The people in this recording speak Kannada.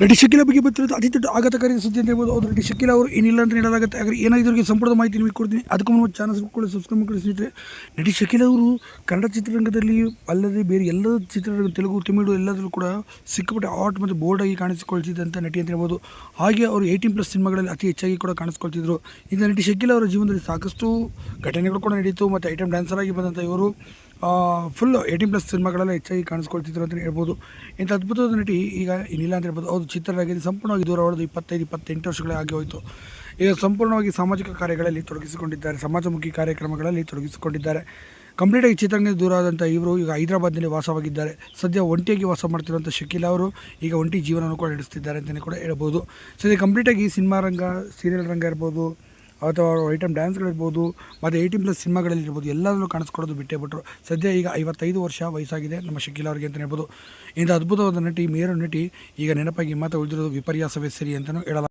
ನಟಿ ಶಕೀಲ ಬಗ್ಗೆ ಬರ್ತಿರೋದು ಅತಿ ದೊಡ್ಡ ಆಘಾತಕಾರಿ ಸುದ್ದಿ ಅಂತ ಹೇಳ್ಬೋದು. ಅವರು ನಟಿ ಶಕೀಲ ಅವರು ಏನಿಲ್ಲ ಅಂತ ಹೇಳಲಾಗುತ್ತೆ ಆದರೆ ಏನಾಗಿದ್ರಿಗೆ ಸಂಪೂರ್ಣ ಮಾಹಿತಿ ನಿಮಗೆ ಕೊಡ್ತೀನಿ. ಅದಕ್ಕೂ ಮುನ್ನ ಚಾನಲ್ ಸಬ್ಸ್ಕ್ರೈಬ್ ಸಬ್ಸ್ಕ್ರೈಬ್ ಮಾಡಿ ಸ್ನೇಹಿತರೆ. ನಟಿ ಶಕೀಲ ಅವರು ಕನ್ನಡ ಚಿತ್ರರಂಗದಲ್ಲಿ ಅಲ್ಲದೆ ಬೇರೆ ಎಲ್ಲ ಚಿತ್ರರಂಗ, ತೆಲುಗು, ತಮಿಳು ಎಲ್ಲದರಲ್ಲೂ ಕೂಡ ಸಿಕ್ಕಾಪಟ್ಟೆ ಆರ್ಟ್ ಮತ್ತು ಆಗಿ ಕಾಣಿಸಿಕೊಳ್ತಿದ್ದಂಥ ನಟಿ ಅಂತ ಹೇಳ್ಬೋದು. ಹಾಗೆ ಅವರು ಏಯ್ಟೀನ್ ಪ್ಲಸ್ ಸಿನಿಮಾಗಳಲ್ಲಿ ಅತಿ ಹೆಚ್ಚಾಗಿ ಕೂಡ ಕಾಣಿಸ್ಕೊಳ್ತಿದ್ರು. ಇಂಥ ನಟಿ ಶಕೀಲ ಅವರ ಜೀವನದಲ್ಲಿ ಸಾಕಷ್ಟು ಘಟನೆಗಳು ಕೂಡ ನಡೀತು. ಮತ್ತು ಐಟಮ್ ಡ್ಯಾನ್ಸರ್ ಆಗಿ ಬಂದಂಥ ಇವರು ಫುಲ್ ಏಯ್ಟೀನ್ ಪ್ಲಸ್ ಸಿನಿಮಾಗಳೆಲ್ಲ ಹೆಚ್ಚಾಗಿ ಕಾಣಿಸ್ಕೊಳ್ತಿದ್ರು ಅಂತಲೇ ಹೇಳ್ಬೋದು. ಇಂಥ ಅದ್ಭುತವಾದ ನಟಿ ಈಗ ಏನಿಲ್ಲ ಅಂತ ಹೇಳ್ಬೋದು. ಹೌದು ಚಿತ್ರರಾಗಿದ್ದು ಸಂಪೂರ್ಣವಾಗಿ ದೂರ ಹೊಡೆದು ಇಪ್ಪತ್ತೈದು, ಇಪ್ಪತ್ತೆಂಟು ವರ್ಷಗಳೇ ಆಗಿ ಹೋಯಿತು. ಈಗ ಸಂಪೂರ್ಣವಾಗಿ ಸಾಮಾಜಿಕ ಕಾರ್ಯಗಳಲ್ಲಿ ತೊಡಗಿಸಿಕೊಂಡಿದ್ದಾರೆ. ಸಮಾಜಮುಖಿ ಕಾರ್ಯಕ್ರಮಗಳಲ್ಲಿ ತೊಡಗಿಸಿಕೊಂಡಿದ್ದಾರೆ. ಕಂಪ್ಲೀಟಾಗಿ ಚಿತ್ರರಂಗದಿಂದ ದೂರ ಆದಂಥ ಇವರು ಈಗ ಹೈದರಾಬಾದ್ನಲ್ಲಿ ವಾಸವಾಗಿದ್ದಾರೆ. ಸದ್ಯ ಒಂಟಿಯಾಗಿ ವಾಸ ಮಾಡ್ತಿರುವಂಥ ಶಕೀಲ ಅವರು ಈಗ ಒಂಟಿ ಜೀವನವನ್ನು ಕೂಡ ನಡೆಸ್ತಿದ್ದಾರೆ ಅಂತಲೇ ಕೂಡ ಹೇಳ್ಬೋದು. ಸದ್ಯ ಕಂಪ್ಲೀಟಾಗಿ ಸಿನಿಮಾ ರಂಗ ಸೀರಿಯಲ್ ರಂಗ ಇರ್ಬೋದು ಅಥವಾ ಐಟಮ್ ಡ್ಯಾನ್ಸ್ಗಳಿರ್ಬೋದು ಮತ್ತು ಏಯ್ಟೀನ್ ಪ್ಲಸ್ ಸಿನಿಮಾಗಳಲ್ಲಿರ್ಬೋದು ಎಲ್ಲದರಲ್ಲೂ ಕಾಣಿಸ್ಕೊಡೋದು ಬಿಟ್ಟೇ ಬಿಟ್ಟರು ಸದ್ಯ ಈಗ ಐವತ್ತೈದು ವರ್ಷ ವಯಸ್ಸಾಗಿದೆ ನಮ್ಮ ಶಕೀಲ್ ಅವರಿಗೆ ಅಂತ ಹೇಳ್ಬೋದು. ಇಂಥ ಅದ್ಭುತವಾದ ನಟಿ, ಮೇರು ನಟಿ, ಈಗ ನೆನಪಾಗಿ ಮಾತ್ರ ಉಳಿದಿರೋದು ವಿಪರ್ಯಾಸವೇ ಸರಿ ಅಂತಲೂ ಹೇಳಲಾಗುತ್ತೆ